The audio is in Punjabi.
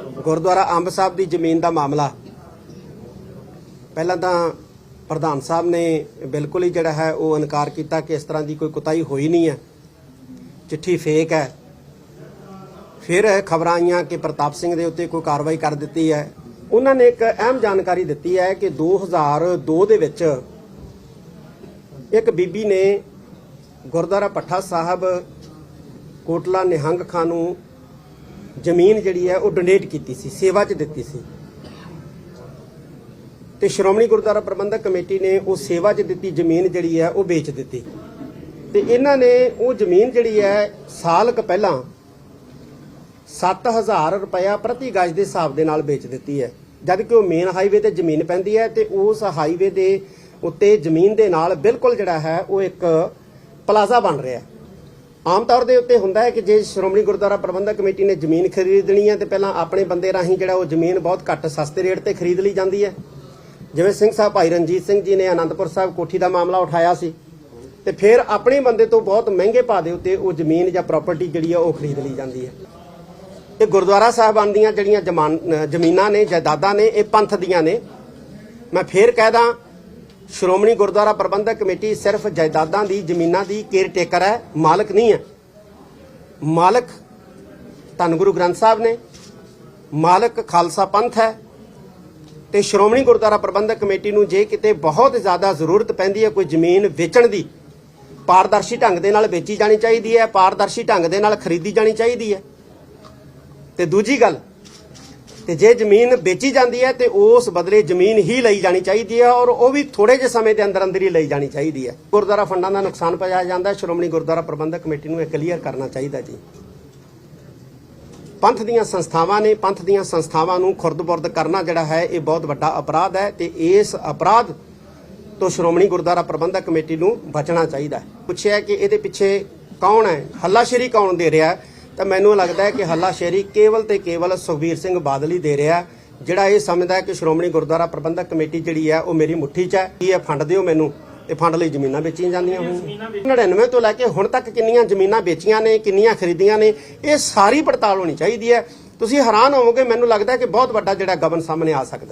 ਗੁਰਦੁਆਰਾ ਅੰਬ ਸਾਹਿਬ ਦੀ ਜ਼ਮੀਨ ਦਾ ਮਾਮਲਾ। ਪਹਿਲਾਂ ਤਾਂ ਪ੍ਰਧਾਨ ਸਾਹਿਬ ਨੇ ਬਿਲਕੁਲ ਹੀ ਜਿਹੜਾ ਹੈ ਉਹ ਇਨਕਾਰ ਕੀਤਾ ਕਿ ਇਸ ਤਰ੍ਹਾਂ ਦੀ ਕੋਈ ਕੁਤਾਈ ਹੋਈ ਨਹੀਂ ਹੈ। ਚਿੱਠੀ ਫੇਕ ਹੈ। ਫਿਰ ਖਬਰਾਂ ਆਈਆਂ ਕਿ ਪ੍ਰਤਾਪ ਸਿੰਘ ਦੇ ਉੱਤੇ ਕੋਈ ਕਾਰਵਾਈ ਕਰ ਦਿੱਤੀ ਹੈ। ਉਹਨਾਂ ਨੇ ਇੱਕ ਅਹਿਮ ਜਾਣਕਾਰੀ ਦਿੱਤੀ ਹੈ ਕਿ 2002 ਦੇ ਵਿੱਚ ਇੱਕ ਬੀਬੀ ਨੇ ਗੁਰਦੁਆਰਾ ਪੱਠਾ ਸਾਹਿਬ, ਕੋਟਲਾ ਨਿਹੰਗ ਖਾਂ ਨੂੰ ਜ਼ਮੀਨ ਜਿਹੜੀ ਹੈ ਉਹ ਡੋਨੇਟ ਕੀਤੀ ਸੀ, ਸੇਵਾ 'ਚ ਦਿੱਤੀ ਸੀ। ਤੇ ਸ਼੍ਰੋਮਣੀ ਗੁਰਦੁਆਰਾ ਪ੍ਰਬੰਧਕ ਕਮੇਟੀ ਨੇ ਉਹ ਸੇਵਾ 'ਚ ਦਿੱਤੀ, ਜ਼ਮੀਨ ਜਿਹੜੀ ਹੈ ਉਹ ਵੇਚ ਦਿੱਤੀ। ਤੇ ਇਹਨਾਂ ਨੇ ਉਹ ਜ਼ਮੀਨ ਜਿਹੜੀ ਹੈ, ਸਾਲ ਕੁ ਪਹਿਲਾਂ 7000 ਰੁਪਇਆ ਪ੍ਰਤੀ ਗਜ ਦੇ ਹਿਸਾਬ ਦੇ ਨਾਲ ਵੇਚ ਦਿੱਤੀ ਹੈ। ਜਦ ਕਿ ਉਹ ਮੇਨ ਹਾਈਵੇ ਤੇ ਜ਼ਮੀਨ ਪੈਂਦੀ ਹੈ ਤੇ ਉਸ ਹਾਈਵੇ ਦੇ ਉੱਤੇ ਜ਼ਮੀਨ ਦੇ ਨਾਲ ਬਿਲਕੁਲ ਜਿਹੜਾ ਹੈ, ਉਹ ਇੱਕ ਪਲਾਜ਼ਾ ਬਣ ਰਿਹਾ ਹੈ। ਆਮ ਤੌਰ ਦੇ ਉੱਤੇ ਹੁੰਦਾ ਹੈ ਕਿ ਜੇ ਸ਼੍ਰੋਮਣੀ ਗੁਰਦੁਆਰਾ ਪ੍ਰਬੰਧਕ ਕਮੇਟੀ ਨੇ ਜ਼ਮੀਨ ਖਰੀਦਣੀ ਹੈ ਤੇ ਪਹਿਲਾਂ ਆਪਣੇ ਬੰਦੇ ਰਾਹੀਂ ਜਿਹੜਾ ਉਹ ਜ਼ਮੀਨ ਬਹੁਤ ਘੱਟ ਸਸਤੇ ਰੇਟ ਤੇ ਖਰੀਦ ਲਈ ਜਾਂਦੀ ਹੈ। ਜਿਵੇਂ ਸਿੰਘ ਸਾਹਿਬ ਭਾਈ ਰਣਜੀਤ ਸਿੰਘ ਜੀ ਨੇ ਆਨੰਦਪੁਰ ਸਾਹਿਬ ਕੋਠੀ ਦਾ ਮਾਮਲਾ ਉਠਾਇਆ ਸੀ ਤੇ ਫਿਰ ਆਪਣੇ ਬੰਦੇ ਤੋਂ ਬਹੁਤ ਮਹਿੰਗੇ ਭਾਅ ਦੇ ਉੱਤੇ ਉਹ ਜ਼ਮੀਨ ਜਾਂ ਪ੍ਰਾਪਰਟੀ ਜਿਹੜੀ ਆ ਉਹ ਖਰੀਦ ਲਈ ਜਾਂਦੀ ਹੈ। ਇਹ ਗੁਰਦੁਆਰਾ ਸਾਹਿਬਾਨ ਦੀਆਂ ਜਿਹੜੀਆਂ ਜਮਾਨ- ਜ਼ਮੀਨਾਂ ਨੇ, ਜਾਇਦਾਦਾਂ ਨੇ, ਇਹ ਪੰਥ ਦੀਆਂ ਨੇ। ਮੈਂ ਫੇਰ ਕਹਿਦਾ ਸ਼੍ਰੋਮਣੀ ਗੁਰਦੁਆਰਾ ਪ੍ਰਬੰਧਕ ਕਮੇਟੀ ਸਿਰਫ ਜਾਇਦਾਦਾਂ ਦੀ, ਜ਼ਮੀਨਾਂ ਦੀ ਕੇਅਰ ਟੇਕਰ ਹੈ, ਮਾਲਕ ਨਹੀਂ ਹੈ। ਮਾਲਕ ਧੰਨ ਗੁਰੂ ਗ੍ਰੰਥ ਸਾਹਿਬ ਨੇ, ਮਾਲਕ ਖਾਲਸਾ ਪੰਥ ਹੈ ਤੇ ਸ਼੍ਰੋਮਣੀ ਗੁਰਦੁਆਰਾ ਪ੍ਰਬੰਧਕ ਕਮੇਟੀ ਨੂੰ ਜੇ ਕਿਤੇ ਬਹੁਤ ਜ਼ਿਆਦਾ ਜ਼ਰੂਰਤ ਪੈਂਦੀ ਹੈ, ਕੋਈ ਜ਼ਮੀਨ ਵੇਚਣ ਦੀ, ਪਾਰਦਰਸ਼ੀ ਢੰਗ ਦੇ ਨਾਲ ਵੇਚੀ ਜਾਣੀ ਚਾਹੀਦੀ ਹੈ, ਪਾਰਦਰਸ਼ੀ ਢੰਗ ਦੇ ਨਾਲ ਖਰੀਦੀ ਜਾਣੀ ਚਾਹੀਦੀ ਹੈ। ਤੇ ਦੂਜੀ ਗੱਲ ਤੇ ਜੇ ਜ਼ਮੀਨ ਵੇਚੀ ਜਾਂਦੀ ਹੈ ਤੇ ਉਸ ਬਦਲੇ ਜ਼ਮੀਨ ਹੀ ਲਈ ਜਾਣੀ ਚਾਹੀਦੀ ਹੈ ਔਰ ਉਹ ਵੀ ਥੋੜੇ ਜਿਹੇ ਸਮੇਂ ਦੇ ਅੰਦਰ ਅੰਦਰ ਹੀ ਲਈ ਜਾਣੀ ਚਾਹੀਦੀ ਹੈ। ਗੁਰਦੁਆਰਾ ਫੰਡਾਂ ਦਾ ਨੁਕਸਾਨ ਪਹੁੰਚਾਇਆ ਜਾਂਦਾ ਹੈ। ਸ਼੍ਰੋਮਣੀ ਗੁਰਦੁਆਰਾ ਪ੍ਰਬੰਧਕ ਕਮੇਟੀ ਨੂੰ ਇਹ ਕਲੀਅਰ ਕਰਨਾ ਚਾਹੀਦਾ ਜੀ। ਪੰਥ ਦੀਆਂ ਸੰਸਥਾਵਾਂ ਨੇ, ਪੰਥ ਦੀਆਂ ਸੰਸਥਾਵਾਂ ਨੂੰ ਖੁਰਦ-ਬੁਰਦ ਕਰਨਾ ਜਿਹੜਾ ਹੈ, ਇਹ ਬਹੁਤ ਵੱਡਾ ਅਪਰਾਧ ਹੈ ਤੇ ਇਸ ਅਪਰਾਧ ਤੋਂ ਸ਼੍ਰੋਮਣੀ ਗੁਰਦੁਆਰਾ ਪ੍ਰਬੰਧਕ ਕਮੇਟੀ ਨੂੰ ਬਚਣਾ ਚਾਹੀਦਾ ਹੈ। ਪੁੱਛਿਆ ਕਿ ਇਹਦੇ ਪਿੱਛੇ ਕੌਣ ਹੈ? ਹੱਲਾਸ਼ੇਰੀ ਕੌਣ ਦੇ ਰਿਹਾ ਹੈ? ਤਾਂ ਮੈਨੂੰ ਲੱਗਦਾ ਹੈ ਕਿ ਹੱਲਾਸ਼ੇਰੀ ਕੇਵਲ ਤੇ ਕੇਵਲ ਸੁਖਬੀਰ ਸਿੰਘ ਬਾਦਲ ਹੀ ਦੇ ਰਿਹਾ ਜਿਹੜਾ ਇਹ ਸਮਝਦਾ ਹੈ ਕਿ ਸ਼੍ਰੋਮਣੀ ਗੁਰਦੁਆਰਾ ਪ੍ਰਬੰਧਕ ਕਮੇਟੀ ਜਿਹੜੀ ਹੈ, ਉਹ ਮੇਰੀ ਮੁੱਠੀ 'ਚ ਹੈ। ਕੀ ਇਹ ਫੰਡ ਦਿਓ ਮੈਨੂੰ? ਇਹ ਫੰਡ ਲਈ ਜ਼ਮੀਨਾਂ ਵੇਚੀਆਂ ਜਾਂਦੀਆਂ ਹੋਈਆਂ 99 ਤੋਂ ਲੈ ਕੇ ਹੁਣ ਤੱਕ ਕਿੰਨੀਆਂ ਜ਼ਮੀਨਾਂ ਵੇਚੀਆਂ ਨੇ, ਕਿੰਨੀਆਂ ਖਰੀਦੀਆਂ ਨੇ, ਇਹ ਸਾਰੀ ਪੜਤਾਲ ਹੋਣੀ ਚਾਹੀਦੀ ਹੈ। ਤੁਸੀਂ ਹੈਰਾਨ ਹੋਵੋਗੇ, ਮੈਨੂੰ ਲੱਗਦਾ ਕਿ ਬਹੁਤ ਵੱਡਾ ਜਿਹੜਾ ਗਬਨ ਸਾਹਮਣੇ ਆ ਸਕਦਾ